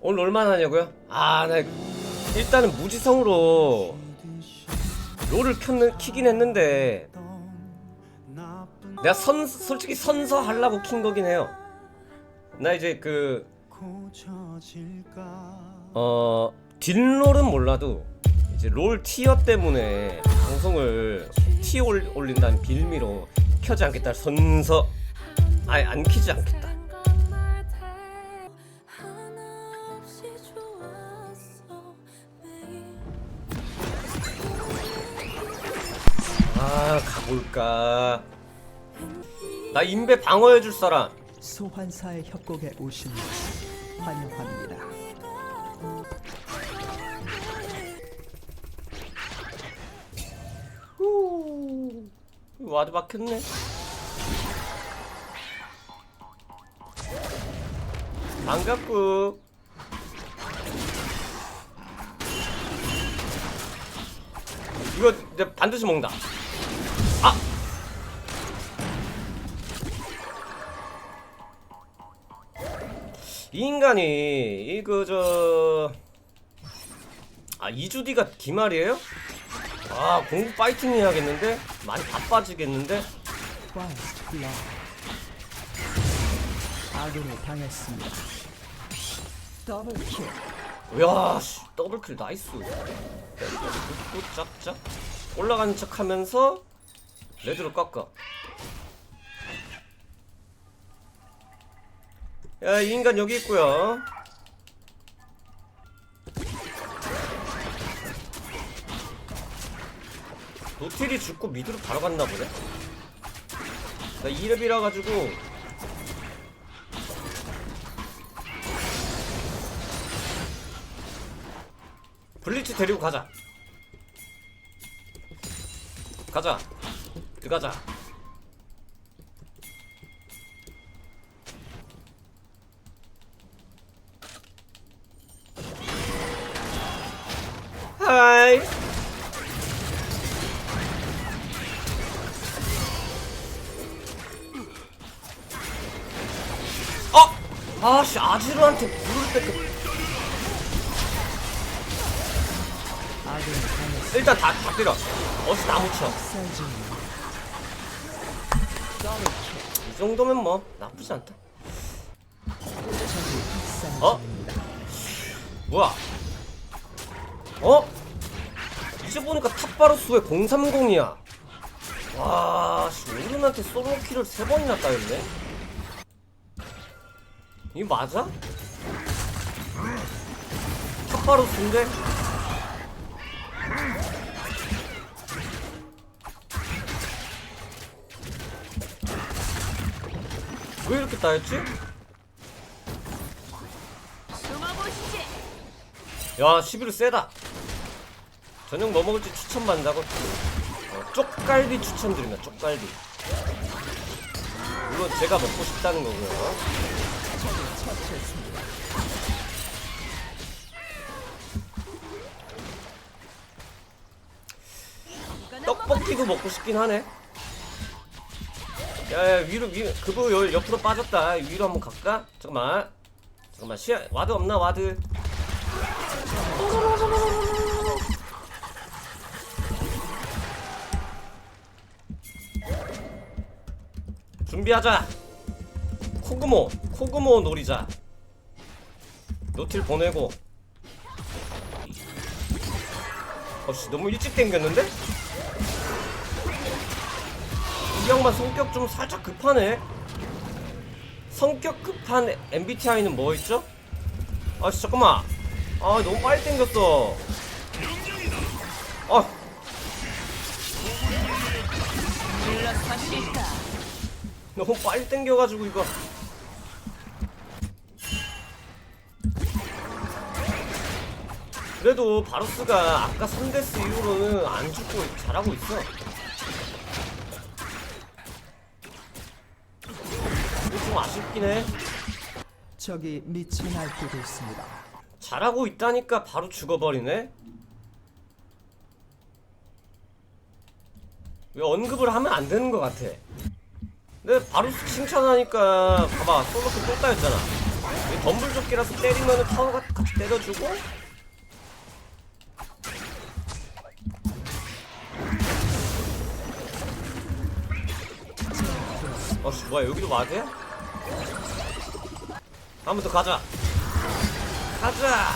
오늘 얼마나 하냐고요? 아, 나 일단은 무지성으로 롤을 켰는 키긴 했는데 내가 선 솔직히 선서 하려고 킨 거긴 해요. 나 이제 그 어, 뒷롤은 몰라도 이제 롤 티어 때문에 방송을 티어 올- 올린다는 빌미로 켜지 않겠다 선서 아예 안 키지 않겠다 아 가볼까? 나 인베 방어해줄 사람. 소환사의 협곡에 오신 것을 환영합니다. 후, 와드 박혔네. 반갑고. 이거 이제 반드시 먹는다 아 이 인간이 이거 저 아, 이주디가 기말이에요? 아, 공부 파이팅 해야겠는데? 많이 바빠지겠는데? 아군을 당했습니다. 더블 킬. 야, 씨, 더블킬 나이스. 또 짭짭. 올라가는 척 하면서 레드로 깎아. 야, 이 인간 여기 있고요. 노틸이 죽고 미드로 바로 갔나 보네. 나 2렙이라 가지고 블리츠 데리고 가자. 가자. 들어가자. 하이. 어! 아씨 아지르한테 부를 때 그... 일단 다, 다 때려. 어서 다 묻혀. 이 정도면 뭐 나쁘지 않다. 어? 뭐야? 어? 이제 보니까 탑바로스의 030이야. 와, 씨, 오른한테 솔로키를 세 번이나 따였네? 이거 맞아? 탑바로스인데? 왜 이렇게 따였지? 야, 11호 세다. 저녁 뭐 먹을지 추천받는다고? 어, 쪽갈비 추천드립니다, 쪽갈비. 물론 제가 먹고 싶다는 거고요. 떡볶이도 먹고 싶긴 하네. 야, 야 위로, 위로, 그거 여- 옆으로 빠졌다. 위로 한번 갈까? 잠깐만. 잠깐만, 시야, 와드 없나, 와드? 준비하자. 코그모, 코그모 노리자. 노틸 보내고. 어씨, 너무 일찍 땡겼는데? 이 양반 성격 좀 살짝 급하네. 성격 급한 MBTI는 뭐 있죠? 아, 씨, 잠깐만. 아, 너무 빨리 땡겼어. 아, 너무 빨리 땡겨가지고 이거. 그래도 바로스가 아까 3데스 이후로는 안 죽고 잘하고 있어. 아쉽긴 해. 적이 미쳐 날뛰고 있습니다. 잘하고 있다니까 바로 죽어버리네? 왜 언급을 하면 안 되는 것 같아? 근데 바로 칭찬하니까 봐봐 솔로크 또 따였잖아 왜 덤블조끼라서 때리면은 타워가 같이 때려주고 어씨 뭐야 여기도 와드 야? 한번더 가자. 가자!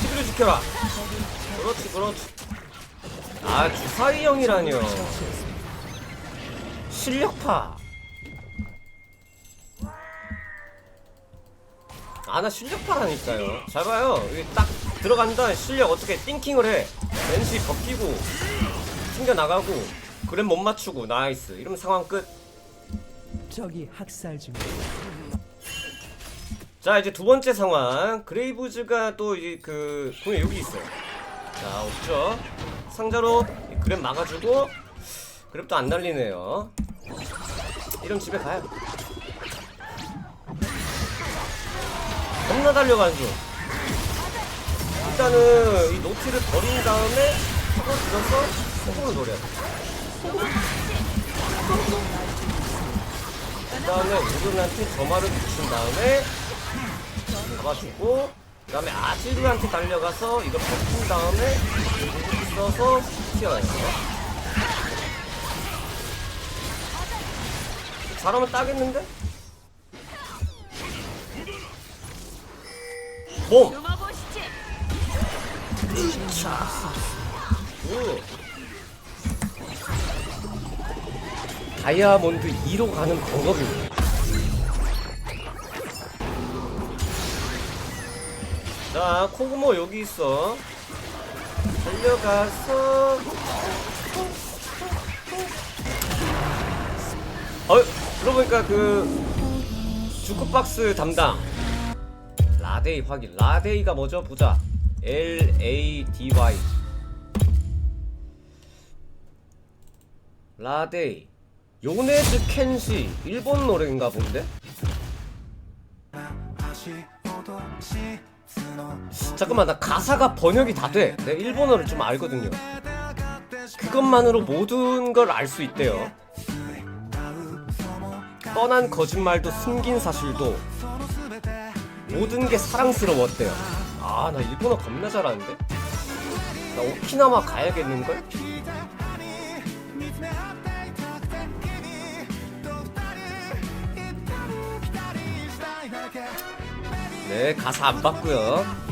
TV를 지켜라. 그렇지 그렇지. 아 주사위 형이라뇨. 실력파. 아 나 실력파라니까요. 잘 봐요. 여기 딱 들어간다. 실력 어떻게 띵킹을 해. 벤시 벗기고 튕겨 나가고 그램 못 맞추고 나이스. 이러면 상황 끝. 적이 학살 중입니다. 자 이제 두 번째 상황. 그레이브즈가 또 이제 그 보면 여기 있어요. 자 없죠? 상자로 이 그램 막아주고 그랩도 안 날리네요. 이러면 집에 가요. 겁나 달려가는 중. 일단은 이 노티를 버린 다음에 서로 들어서 노려야 돼 그 다음에 우르한테 점화를 붙인 다음에 잡아주고 그 다음에 아지르한테 달려가서 이거 버틴 다음에 써서 튀어요 잘하면 따겠는데? 봄! 차. 오. 다이아몬드 2로 가는 방법입니다. 자, 코그모 여기 있어. 달려가서. 어, 그러고 보니까 그 주크박스 담당 라데이 확인. 라데이가 뭐죠? 보자. L A D Y. 라데이. 요네즈 켄시 일본 노래인가 본데? 잠깐만 나 가사가 번역이 다 돼. 내가 일본어를 좀 알거든요. 그것만으로 모든 걸 알 수 있대요. 뻔한 거짓말도 숨긴 사실도 모든 게 사랑스러웠대요. 아 나 일본어 겁나 잘하는데. 나 오키나와 가야겠는걸? 네 가사 안 봤고요.